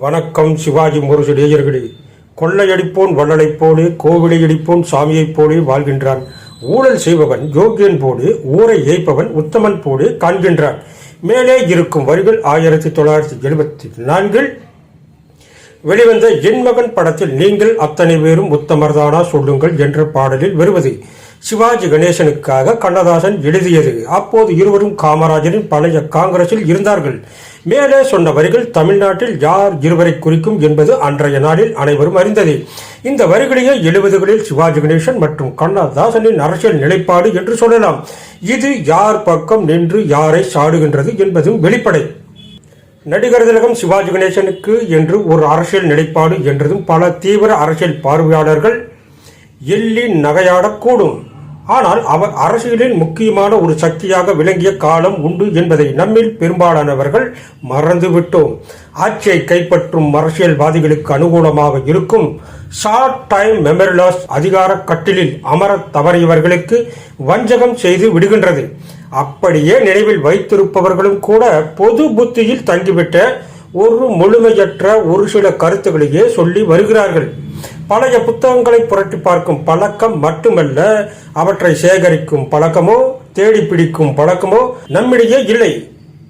வணக்கம் சிவாஜி முரசு நேயர்களே கொள்ளையடிப்போன் வள்ளலைப் போலே கோவிலையடிப்போன் சாமியைப் போலே வாழ்கின்றான். ஊழல் செய்பவன் யோகியன் போலே ஊரை ஏய்ப்பவன் உத்தமன் போலே காண்கின்றான். மேலே இருக்கும் வரிகள் ஆயிரத்தி தொள்ளாயிரத்தி எழுபத்தி நான்கில் வெளிவந்த என் மகன் படத்தில் நீங்கள் அத்தனை பேரும் உத்தமர்தானா சொல்லுங்கள் என்ற பாடலில் வருவது. சிவாஜி கணேசனுக்காக கண்ணதாசன் எழுதியது. அப்போது இருவரும் காமராஜரின் பழைய காங்கிரஸில் இருந்தார்கள். மேலே சொன்ன வரிகள் தமிழ்நாட்டில் யார் இருவரை குறிக்கும் என்பது அன்றைய நாளில் அனைவரும் அறிந்தது. இந்த வரிகளையே எழுபதுகளில் சிவாஜி கணேசன் மற்றும் கண்ணதாசனின் அரசியல் நிலைப்பாடு என்று சொல்லலாம். இது யார் பக்கம் நின்று யாரை சாடுகின்றது என்பதும் வெளிப்படை. நடிகர் திலகம் சிவாஜி கணேசனுக்கு என்று ஒரு அரசியல் நிலைப்பாடு என்றதும் பல தீவிர அரசியல் பார்வையாளர்கள் எள்ளி நகையாடக்கூடும் ஆனால் அவர் அரசியலில் முக்கியமான ஒரு சக்தியாக விளங்கிய காலம் உண்டு என்பதை நம்மில் பெரும்பாலானவர்கள் மறந்துவிட்டோம். ஆட்சியை கைப்பற்றும் அரசியல்வாதிகளுக்கு அனுகூலமாக இருக்கும் ஷார்ட் டைம் மெமரிலாஸ் அதிகார கட்டிலில் அமரத் தவறியவர்களுக்கு வஞ்சகம் செய்து விடுகின்றது. அப்படியே நினைவில் வைத்திருப்பவர்களும் கூட பொது புத்தியில் தங்கிவிட்ட ஒரு முழுமையற்ற ஒரு சில கருத்துக்களையே சொல்லி வருகிறார்கள். பழைய புத்தகங்களை புரட்டி பார்க்கும் பழக்கம் மட்டுமல்ல அவற்றை சேகரிக்கும் பழக்கமோ தேடி பிடிக்கும் பழக்கமோ நம்மிடையே இல்லை.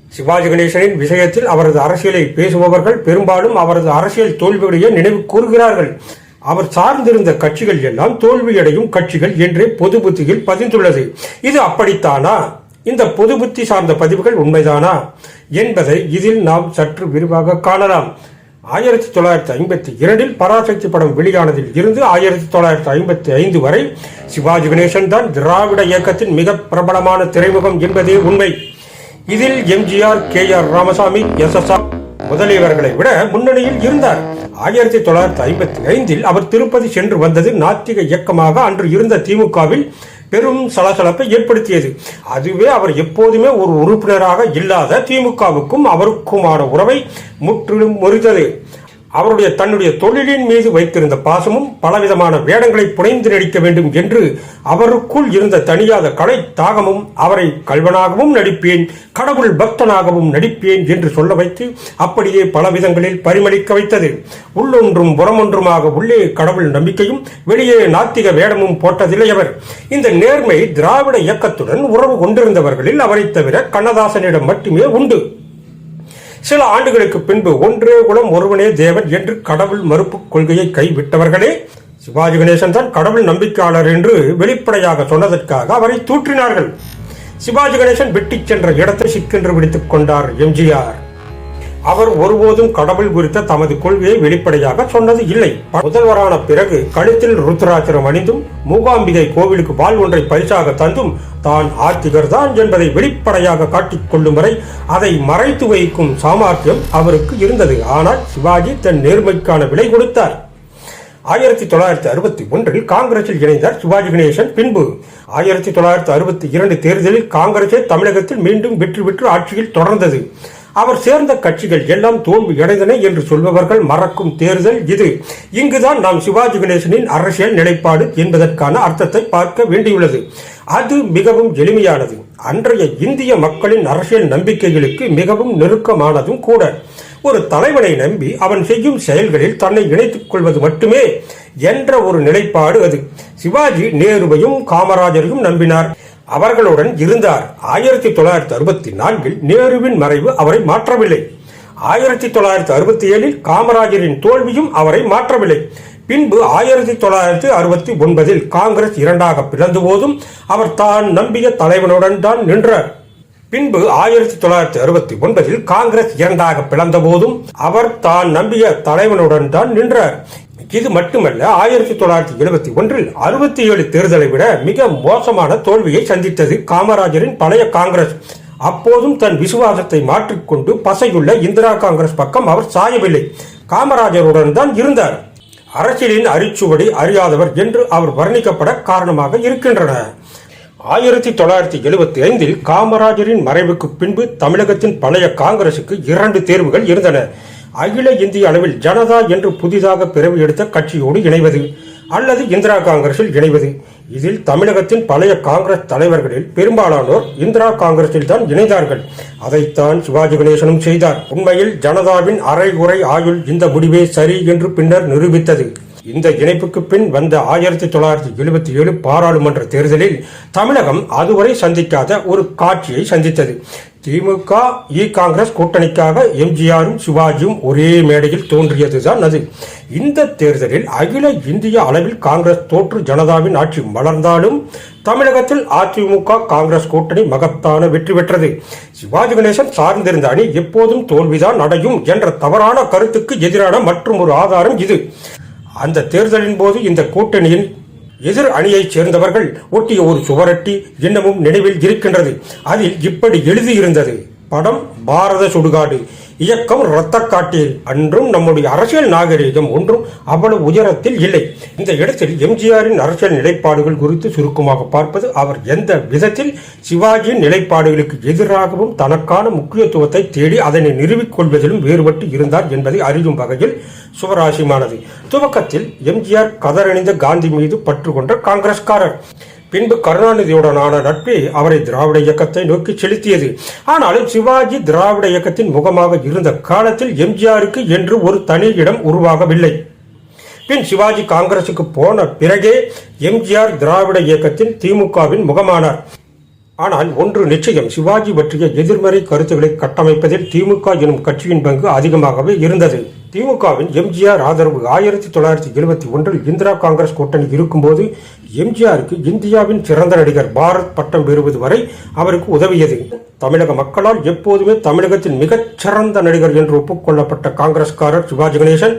சிவாஜி கணேசனின் விஷயத்தில் அவரது அரசியலை பேசுபவர்கள் பெரும்பாலும் அவரது அரசியல் தோல்வியுடைய நினைவு கூறுகிறார்கள். அவர் சார்ந்திருந்த கட்சிகள் எல்லாம் தோல்வியடையும் கட்சிகள் என்றே பொது புத்தியில் பதிந்துள்ளது. இது அப்படித்தானா? இந்த பொது புத்தி சார்ந்த பதிவுகள் உண்மைதானா? என்பதை இதில் நாம் சற்று விரிவாக காணலாம். ஆயிரத்தி தொள்ளாயிரத்தி ஐம்பத்தி இரண்டில் பராசக்தி படம் வெளியானதில் இருந்து ஆயிரத்தி தொள்ளாயிரத்தி ஐம்பத்தி ஐந்து வரை சிவாஜி கணேசன் தான் திராவிட இயக்கத்தின் மிக பிரபலமான திரைமுகம் என்பதே உண்மை. இதில் MGR K R Ramasamy S S R முதலியவர்களை விட முன்னணியில் இருந்தார். ஆயிரத்தி தொள்ளாயிரத்தி ஐம்பத்தி ஐந்தில் அவர் திருப்பதி சென்று வந்தது நாத்திக இயக்கமாக அன்று இருந்த திமுகவில் பெரும் சலசலப்பை ஏற்படுத்தியது. அதுவே அவர் எப்போதுமே ஒரு உறுப்பினராக இல்லாத திமுகவுக்கும் அவருக்குமான உறவை முற்றிலும் முறித்தது. அவருடைய தன்னுடைய தொழிலின் மீது வைத்திருந்த பாசமும் பலவிதமான வேடங்களை புனைந்து நடிக்க வேண்டும் என்று அவருக்குள் இருந்த தனியாத கலை தாகமும் அவரை கல்வனாகவும் நடிப்பேன் கடவுள் பக்தனாகவும் நடிப்பேன் என்று சொல்ல வைத்து அப்படியே பல விதங்களில் பரிமளிக்க வைத்தது. உள்ளொன்றும் புறமொன்றுமாக உள்ளே கடவுள் நம்பிக்கையும் வெளியே நாத்திக வேடமும் போட்டதில்லை அவர். இந்த நேர்மை திராவிட இயக்கத்துடன் உறவு கொண்டிருந்தவர்களில் அவரை தவிர கண்ணதாசனிடம் மட்டுமே உண்டு. சில ஆண்டுகளுக்கு பின்பு ஒன்றே குலம் ஒருவனே தேவன் என்று கடவுள் மறுப்பு கொள்கையை கைவிட்டவர்களே சிவாஜி கணேசன் தான் கடவுள் நம்பிக்கையாளர் என்று வெளிப்படையாக சொன்னதற்காக அவரை தூற்றினார்கள். சிவாஜி கணேசன் வெட்டிச் சென்ற இடத்தை சிக்கென்று பிடித்துக் கொண்டார் எம்ஜிஆர். அவர் ஒருபோதும் கடவுள் குறித்த தமது கொள்கையை வெளிப்படையாக சொன்னது இல்லை. முதல்வரான பிறகு கழுத்தில் ருத்ராட்சரம் அணிந்தும் மூகாம்பிகை கோவிலுக்கு பால் ஒன்றை பரிசாக தந்தும் தான் ஆர்த்திகர் தான் என்பதை வெளிப்படையாக காட்டிக் கொள்ளும் வரை அதை மறைத்து வைக்கும் சாமர்த்தியம் அவருக்கு இருந்தது. ஆனால் சிவாஜி தன் நேர்மைக்கான விலை கொடுத்தார். ஆயிரத்தி தொள்ளாயிரத்தி அறுபத்தி ஒன்றில் காங்கிரஸில் இணைந்தார் சிவாஜி கணேசன் பின்பு. ஆயிரத்தி தொள்ளாயிரத்தி அறுபத்தி இரண்டு தேர்தலில் காங்கிரசே தமிழகத்தில் மீண்டும் வெற்றி பெற்று ஆட்சியில் தொடர்ந்தது. அவர் சேர்ந்த கட்சிகள் எல்லாம் தோல்வி அடைந்தன என்று சொல்பவர்கள் மறக்கும் தேர்தல் இது. இங்குதான் நாம் சிவாஜி கணேசனின் அரசியல் நிலைப்பாடு என்பதற்கான அர்த்தத்தை பார்க்க வேண்டியுள்ளது. அது மிகவும் எளிமையானது. அன்றைய இந்திய மக்களின் அரசியல் நம்பிக்கைகளுக்கு மிகவும் நெருக்கமானதும் கூட. ஒரு தலைவனை நம்பி அவன் செய்யும் செயல்களில் தன்னை இணைத்துக் கொள்வது மட்டுமே என்ற ஒரு நிலைப்பாடு அது. சிவாஜி நேருவையும் காமராஜரையும் நம்பினார். அவர்களுடன் இருந்தார். ஆயிரத்தி தொள்ளாயிரத்தி அறுபத்தி நான்கில் நேருவின் மறைவு அவரை மாற்றவில்லை. ஆயிரத்தி தொள்ளாயிரத்தி அறுபத்தி ஏழில் காமராஜரின் தோல்வியும் அவரை மாற்றவில்லை. பின்பு ஆயிரத்தி தொள்ளாயிரத்தி அறுபத்தி ஒன்பதில் காங்கிரஸ் இரண்டாக பிளந்து போதும் அவர் தான் நம்பிய தலைவனுடன் தான் நின்றார். பின்பு ஆயிரத்தி தொள்ளாயிரத்தி அறுபத்தி ஒன்பதில் காங்கிரஸ் இரண்டாக பிளந்த போதும் அவர் தான் நம்பிய தலைவனுடன் தான் நின்றார் இது மட்டுமல்ல ஆயிரத்தி தொள்ளாயிரத்தி எழுபத்தி ஒன்றில் அறுபத்தி ஏழு தேர்தலை விட மிக மோசமான தோல்வியை சந்தித்தது காமராஜரின் பழைய காங்கிரஸ். அப்போதும் தன் விசுவாசத்தை மாற்றிக்கொண்டு பசையுள்ள இந்திரா காங்கிரஸ் பக்கம் அவர் சாயவில்லை. காமராஜருடன் தான் இருந்தார். அரசியலின் அரிச்சுவடி அறியாதவர் என்று அவர் வர்ணிக்கப்பட காரணமாக இருக்கின்றனர் ஆயிரத்தி தொள்ளாயிரத்தி எழுபத்தி ஐந்தில் காமராஜரின் மறைவுக்கு பின்பு தமிழகத்தின் பழைய காங்கிரசுக்கு இரண்டு தேர்வுகள் இருந்தன. அகில இந்திய அளவில் ஜனதா என்று புதிதாக பிறவி எடுத்த கட்சியோடு இணைவது அல்லது இந்திரா காங்கிரஸில் இணைவது. இதில் தமிழகத்தின் பழைய காங்கிரஸ் தலைவர்களில் பெரும்பாலானோர் இந்திரா காங்கிரஸில் தான் இணைந்தார்கள். அதைத்தான் சிவாஜி கணேசனும் செய்தார். உண்மையில் ஜனதாவின் அரைகுறை ஆயுள் இந்த முடிவே சரி என்று பின்னர் நிரூபித்தது. இந்த இணைப்புக்கு பின் வந்த ஆயிரத்தி தொள்ளாயிரத்தி எழுபத்தி ஏழு பாராளுமன்ற தேர்தலில் தமிழகம் அதுவரை சந்திக்காத ஒரு காட்சியை சந்தித்தது. திமுக இ காங்கிரஸ் கூட்டணிக்காக எம்ஜிஆரும் சிவாஜியும் ஒரே மேடையில் தோன்றியதுதான் அது. இந்த தேர்தலில் அகில இந்திய அளவில் காங்கிரஸ் தோற்று ஜனதாவின் ஆட்சி மலர்ந்தாலும் தமிழகத்தில் அதிமுக காங்கிரஸ் கூட்டணி மகத்தான வெற்றி பெற்றது. சிவாஜி கணேசன் சார்ந்திருந்த அணி எப்போதும் தோல்விதான் அடையும் என்ற தவறான கருத்துக்கு எதிரான மற்றும் ஒரு ஆதாரம் இது. அந்த தேர்தலின் போது இந்த கூட்டணியின் எதிர் அணியைச் சேர்ந்தவர்கள் ஒட்டிய ஒரு சுவரட்டி இன்னமும் நினைவில் இருக்கின்றது. அதில் இப்படி எழுதியிருந்தது. படம் பாரத சுடுகாடு. இயக்கம் இரத்தக்காட்டில் அன்றும் நம்முடைய அரசியல் நாகரீகம் ஒன்றும் அவ்வளவு உயரத்தில் இல்லை. இந்த இடத்தில் எம்ஜிஆரின் அரசியல் நிலைப்பாடுகள் குறித்து சுருக்கமாக பார்ப்பது அவர் எந்த விதத்தில் சிவாஜியின் நிலைப்பாடுகளுக்கு எதிராகவும் தனக்கான முக்கியத்துவத்தை தேடி அதனை நிறுவிக்கொள்வதிலும் வேறுபட்டு இருந்தார் என்பதை அறியும் வகையில் சுவராசியமானது துவக்கத்தில் எம்ஜிஆர் கதறணிந்த காந்தி மீது பற்றுக்கொண்ட காங்கிரஸ்காரர். பின்பு கருணாநிதியுடனான நட்பே அவரை திராவிட இயக்கத்தை நோக்கி செலுத்தியது. ஆனாலும் சிவாஜி திராவிட இயக்கத்தின் முகமாக இருந்த காலத்தில் எம்ஜிஆருக்கு என்று ஒரு தனி இடம் உருவாகவில்லை. பின் சிவாஜி காங்கிரசுக்கு போன பிறகே எம்ஜிஆர் திராவிட இயக்கத்தின் திமுகவின் முகமானார். ஆனால் ஒன்று நிச்சயம் சிவாஜி பற்றிய எதிர்மறை கருத்துக்களை கட்டமைப்பதில் திமுக எனும் கட்சியின் பங்கு அதிகமாகவே இருந்தது. திமுகவின் எம்ஜிஆர் ஆதரவு ஆயிரத்தி தொள்ளாயிரத்தி எழுபத்தி ஒன்றில் இந்திரா காங்கிரஸ் கூட்டணி இருக்கும்போது எம்ஜிஆருக்கு இந்தியாவின் சிறந்த நடிகர் பாரத் பட்டம் பெறுவது வரை அவருக்கு உதவியது. தமிழக மக்களால் எப்போதுமே தமிழகத்தின் மிகச்சிறந்த நடிகர் என்று ஒப்புக்கொள்ளப்பட்ட காங்கிரஸ்காரர் சிவாஜி கணேசன்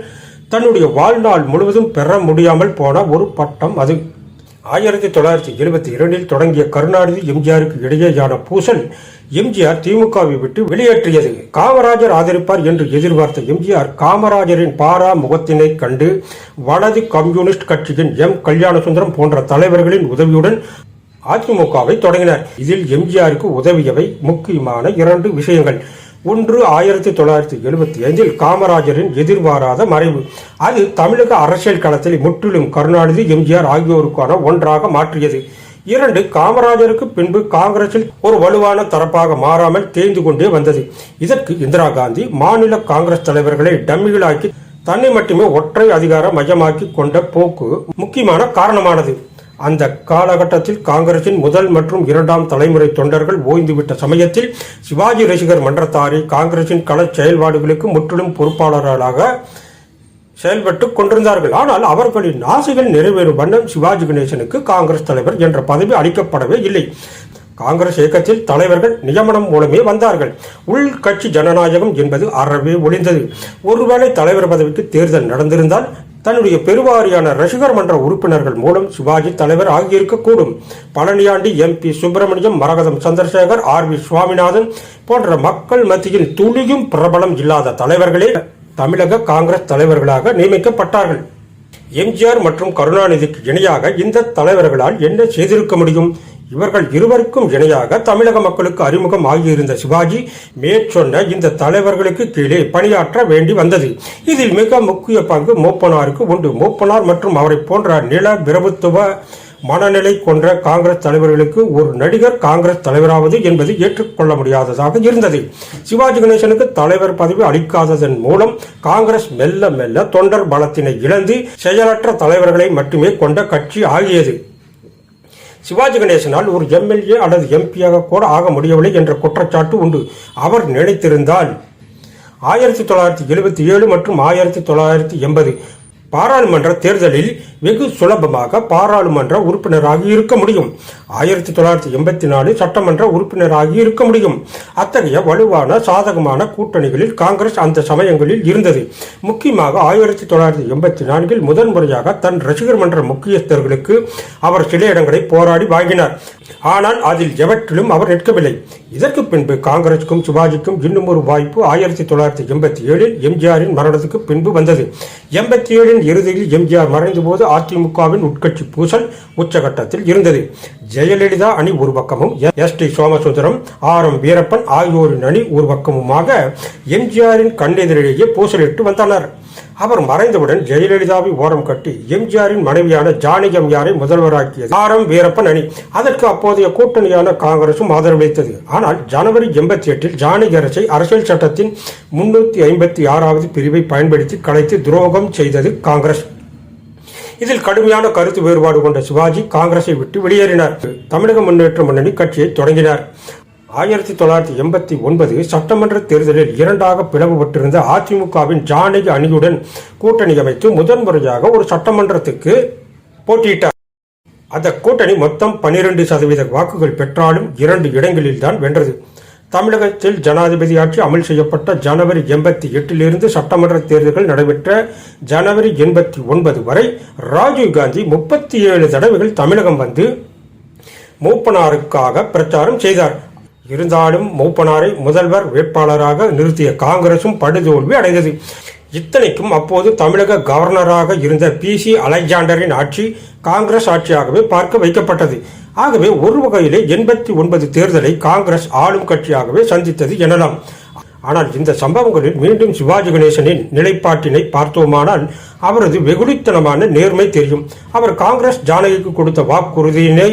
தன்னுடைய வாழ்நாள் முழுவதும் பெற முடியாமல் போன ஒரு பட்டம் அது. ஆயிரத்தி தொள்ளாயிரத்தி எழுபத்தி இரண்டில் தொடங்கிய கருணாநிதி எம்ஜிஆருக்கு இடையேயான பூசல் எம்ஜிஆர் திமுகவை விட்டு வெளியேற்றியது. காமராஜர் ஆதரிப்பார் என்று எதிர்பார்த்த எம்ஜிஆர் காமராஜரின் பாரா முகத்தினை கண்டு வலது கம்யூனிஸ்ட் கட்சியின் எம் கல்யாணசுந்தரம் போன்ற தலைவர்களின் உதவியுடன் அதிமுகவை தொடங்கினார். இதில் எம்ஜிஆருக்கு உதவியவை முக்கியமான இரண்டு விஷயங்கள். ஒன்று ஆயிரத்தி தொள்ளாயிரத்தி எழுபத்தி ஐந்தில் காமராஜரின் எதிர்பாராத மறைவு. அது தமிழக அரசியல் களத்தில் முற்றிலும் கருணாநிதி எம்ஜிஆர் ஆகியோருக்கான ஒன்றாக மாற்றியது. இரண்டு காமராஜருக்கு பின்பு காங்கிரசில் ஒரு வலுவான தரப்பாக மாறாமல் தேய்ந்து கொண்டே வந்தது. இதற்கு இந்திரா காந்தி மாநில காங்கிரஸ் தலைவர்களை டம்மிகளாக்கி தன்னை மட்டுமே ஒற்றை அதிகார மையமாக்கி கொண்ட போக்கு முக்கியமான காரணமானது. அந்த காலகட்டத்தில் காங்கிரசின் முதல் மற்றும் இரண்டாம் தலைமுறை தொண்டர்கள் ஓய்ந்துவிட்ட சமயத்தில் சிவாஜி ரசிகர் மன்றத்தாரை காங்கிரசின் கள செயல்பாடுகளுக்கு முற்றிலும் பொறுப்பாளர்களாக செயல்பட்டு கொண்டிருந்தார்கள். ஆனால் அவர்களின் ஆசைகள் நிறைவேறும் வண்ணம் சிவாஜி கணேசனுக்கு காங்கிரஸ் தலைவர் என்ற பதவி அளிக்கப்படவே இல்லை. காங்கிரஸ் இயக்கத்தில் தலைவர்கள் நியமனம் மூலமே வந்தார்கள். உள்கட்சி ஜனநாயகம் என்பது அறவே ஒளிந்தது ஒருவேளை தலைவர் பதவிக்கு தேர்தல் நடந்திருந்தால் தன்னுடைய பெருவாரியான ரசிகர் மன்ற உறுப்பினர்கள் மூலம் சிவாஜி தலைவர் ஆகியிருக்கக்கூடும். Palaniyandi MP Subramaniam Maragatham Chandrasekhar R V Swaminathan போன்ற மக்கள் மத்தியில் துளியும் பிரபலம் இல்லாத தலைவர்களே தமிழக காங்கிரஸ் தலைவர்களாக நியமிக்கப்பட்டார்கள். எம்ஜிஆர் மற்றும் கருணாநிதிக்கு இணையாக இந்த தலைவர்களால் என்ன செய்திருக்க முடியும்? இவர்கள் இருவருக்கும் இணையாக தமிழக மக்களுக்கு அறிமுகம் ஆகியிருந்த சிவாஜி மேற்சொன்ன இந்த தலைவர்களுக்கு கீழே பணியாற்ற வேண்டி வந்தது. இதில் மிக முக்கிய பங்கு மூப்பனாருக்கு உண்டு. மூப்பனார் மற்றும் அவரை போன்ற நில பிரபுத்துவ மனநிலை கொண்ட காங்கிரஸ் தலைவர்களுக்கு ஒரு நடிகர் காங்கிரஸ் தலைவராவது என்பது ஏற்றுக்கொள்ள முடியாததாக இருந்தது. சிவாஜி கணேசனுக்கு தலைவர் பதவி அளிக்காததன் மூலம் காங்கிரஸ் மெல்ல மெல்ல தொண்டர் பலத்தினை இழந்து செயலற்ற தலைவர்களை மட்டுமே கொண்ட கட்சி ஆகியது. சிவாஜி கணேசனால் ஒரு எம்எல்ஏ அல்லது எம்பியாக கூட ஆக முடியவில்லை என்ற குற்றச்சாட்டு உண்டு. அவர் நினைத்திருந்தால் ஆயிரத்தி தொள்ளாயிரத்தி எழுபத்தி ஏழு மற்றும் ஆயிரத்தி தொள்ளாயிரத்தி எண்பது பாராளுமன்ற தேர்தலில் வெகு சுலபமாக பாராளுமன்ற உறுப்பினராகி இருக்க முடியும். ஆயிரத்தி தொள்ளாயிரத்தி எண்பத்தி நாலு சட்டமன்ற உறுப்பினராகி இருக்க முடியும். அத்தகைய வலுவான சாதகமான கூட்டணிகளில் காங்கிரஸ் அந்த சமயங்களில் இருந்தது. முக்கியமாக ஆயிரத்தி தொள்ளாயிரத்தி எண்பத்தி நான்கில் முதன் முறையாக தன் ரசிகர் மன்ற முக்கியஸ்தர்களுக்கு அவர் சில இடங்களை போராடி வாங்கினார். ஆனால் அதில் எவற்றிலும் அவர் நிற்கவில்லை. இதற்கு பின்பு காங்கிரஸுக்கும் சிவாஜிக்கும் இன்னும் ஒரு வாய்ப்பு ஆயிரத்தி தொள்ளாயிரத்தி எண்பத்தி ஏழில் எம்ஜிஆரின் மரணத்துக்கு பின்பு வந்தது. எண்பத்தி ஏழின் இறுதியில் எம்ஜிஆர் மறைந்த போது அதிமுகவின் உட்கட்சி பூசல் உச்சகட்டத்தில் இருந்தது. ஜெயலலிதா அணி ஒரு பக்கமும் S D Somasundaram R M Veerappan ஆகியோரின் அணி ஒரு பக்கமுமாக எம்ஜிஆரின் கண்ணெதிரிலேயே பூசலிட்டு வந்தனர். அவர் மறைந்தவுடன் ஜெயலலிதாவை ஓரம் கட்டி எம்ஜிஆரின் மனைவியான ஜானகி எம்ஜிஆரை முதல்வராக்கியது. ஆர் எம் வீரப்பன் அணி. அதற்கு அப்போதைய கூட்டணியான காங்கிரசும் ஆதரவளித்தது ஆனால் ஜனவரி எண்பத்தி எட்டில் ஜானகி அரசை அரசியல் சட்டத்தின் முன்னூத்தி ஐம்பத்தி ஆறாவது பிரிவை பயன்படுத்தி கலைத்து துரோகம் செய்தது காங்கிரஸ். இதில் கடுமையான கருத்து வேறுபாடு கொண்ட சிவாஜி காங்கிரஸை விட்டு வெளியேறினார். தமிழக முன்னேற்ற முன்னணி கட்சியை தொடங்கினார். ஆயிரத்தி தொள்ளாயிரத்தி எண்பத்தி ஒன்பது சட்டமன்ற தேர்தலில் இரண்டாக பிளவுபட்டிருந்த அதிமுகவின் ஜானகி அணியுடன் கூட்டணி அமைத்து முதன்முறையாக ஒரு சட்டமன்றத்துக்கு போட்டியிட்டார். அந்த கூட்டணி மொத்தம் பனிரெண்டு சதவீத வாக்குகள் பெற்றாலும் இரண்டு இடங்களில் தான் வென்றது. தமிழகத்தில் ஜனாதிபதி ஆட்சி அமல் செய்யப்பட்ட ஜனவரி எண்பத்தி எட்டிலிருந்து சட்டமன்ற தேர்தல்கள் நடைபெற்ற ஜனவரி எண்பத்தி ஒன்பது வரை ராஜீவ்காந்தி முப்பத்தி ஏழு தடவைகள் தமிழகம் வந்து மூப்பனாருக்காக பிரச்சாரம் செய்தார். இருந்தாலும் மூப்பனாரை முதல்வர் வேட்பாளராக நிறுத்திய காங்கிரசும் படுதோல்வி அடைந்தது. இத்தனைக்கும் அப்போது தமிழக கவர்னராக இருந்த பி. சி. அலெக்சாண்டரின் ஆட்சி காங்கிரஸ் ஆட்சியாகவே பார்க்க வைக்கப்பட்டது. ஆகவே ஒரு வகையிலே எண்பத்தி ஒன்பது தேர்தலை காங்கிரஸ் ஆளும் கட்சியாகவே சந்தித்தது எனலாம். ஆனால் இந்த சம்பவங்களில் மீண்டும் சிவாஜி கணேசனின் நிலைப்பாட்டினை பார்த்தோமானால் அவரது வெகுளித்தனமான நேர்மை தெரியும். அவர் காங்கிரஸ் ஜானகிக்கு கொடுத்த வாக்குறுதியினை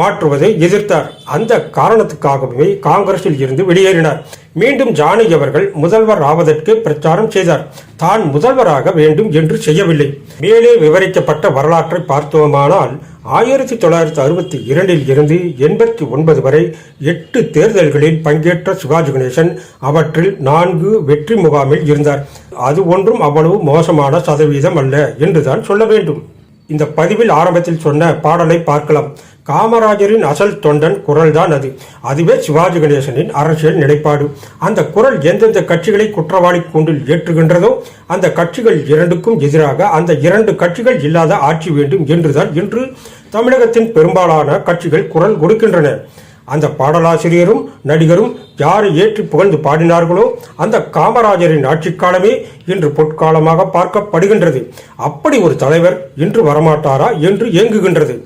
மாற்றுவதை எதிர்த்தார். அந்த காரணத்துக்காகவே காங்கிரஸில் இருந்து வெளியேறினார். மீண்டும் ஜானகி அவர்கள் முதல்வர் ஆவதற்கு பிரச்சாரம் செய்தார். தான் முதல்வராக வேண்டும் என்று செய்யவில்லை. மேலே விவரிக்கப்பட்ட வரலாற்றை பார்த்தோமானால் ஆயிரத்தி தொள்ளாயிரத்தி அறுபத்தி இரண்டில் இருந்து எண்பத்தி ஒன்பது வரை எட்டு தேர்தல்களில் பங்கேற்ற சிவாஜி கணேசன் அவற்றில் நான்கு வெற்றி முகாமில் இருந்தார். அது ஒன்றும் அவ்வளவு மோசமான சதவீதம் அல்ல என்றுதான் சொல்ல வேண்டும். இந்த பதிவில் ஆரம்பத்தில் சொன்ன பாடலை பார்க்கலாம். காமராஜரின் அசல் தொண்டன் குரல்தான் அது. அதுவே சிவாஜி கணேசனின் அரசியல் நிலைப்பாடு. அந்த குரல் எந்தெந்த கட்சிகளை குற்றவாளி கூண்டில் ஏற்றுகின்றதோ அந்த கட்சிகள் இரண்டுக்கும் எதிராக அந்த இரண்டு கட்சிகள் இல்லாத ஆட்சி வேண்டும் என்றுதான் இன்று தமிழகத்தின் பெரும்பாலான கட்சிகள் குரல் கொடுக்கின்றன. அந்த பாடலாசிரியரும் நடிகரும் யாரை ஏற்றி புகழ்ந்து பாடினார்களோ அந்த காமராஜரின் ஆட்சிக்காலமே இன்று பொற்காலமாக பார்க்கப்படுகின்றது. அப்படி ஒரு தலைவர் இன்று வரமாட்டாரா என்று ஏங்குகின்றது.